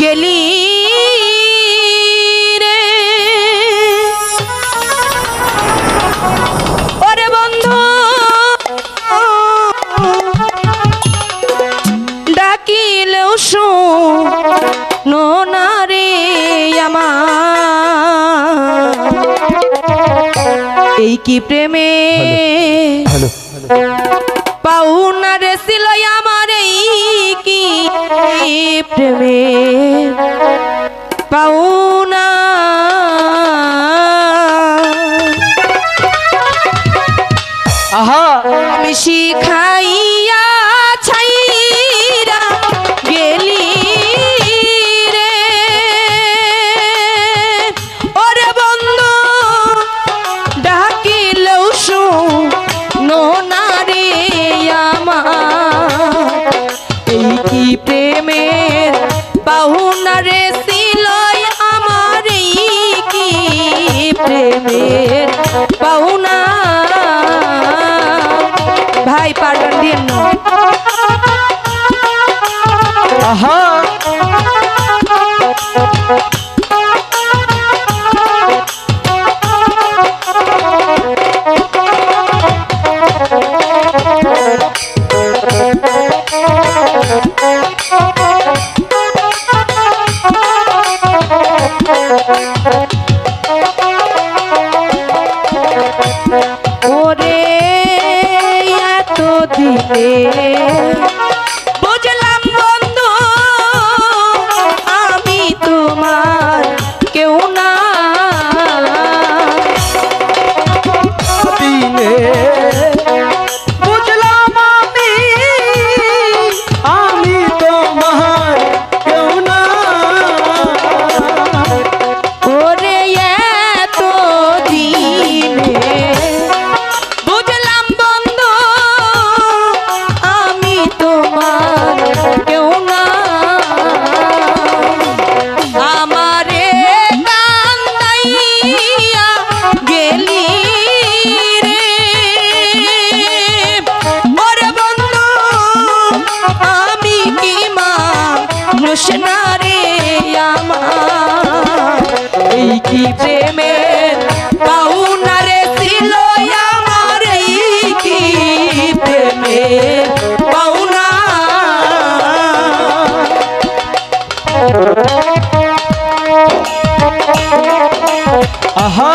গেলি রে। ওরে বন্ধু ডাকিলেও শুনো না এই কি প্রেমে হ্যালো। পাউনা ছিল আমার কি প্রেমে? পাউনা আহা আমি শিখাই প্রেমে প্রেমের পাউনারে ছিল আমার এই কি প্রেমের পাউনা আহা।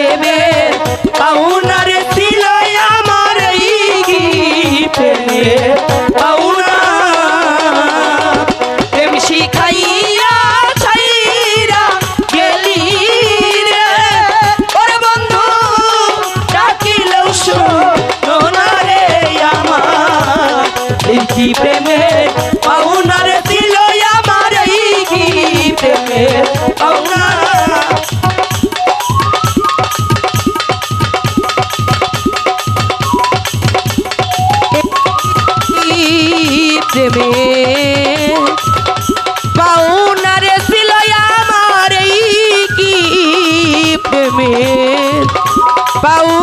প্রেমের পাউনারে ছিল আমার এই প্রেমের পাউনা প্রেম শিখাইয়া ছাইরা গেলি রে। ওরে বন্ধু, ডাকিলেও শোনো রে আমার। কি প্রেমের পাউনারে ছিল আমার এই প্রেমের পাউনা আমার এই কি প্রেমে পাউ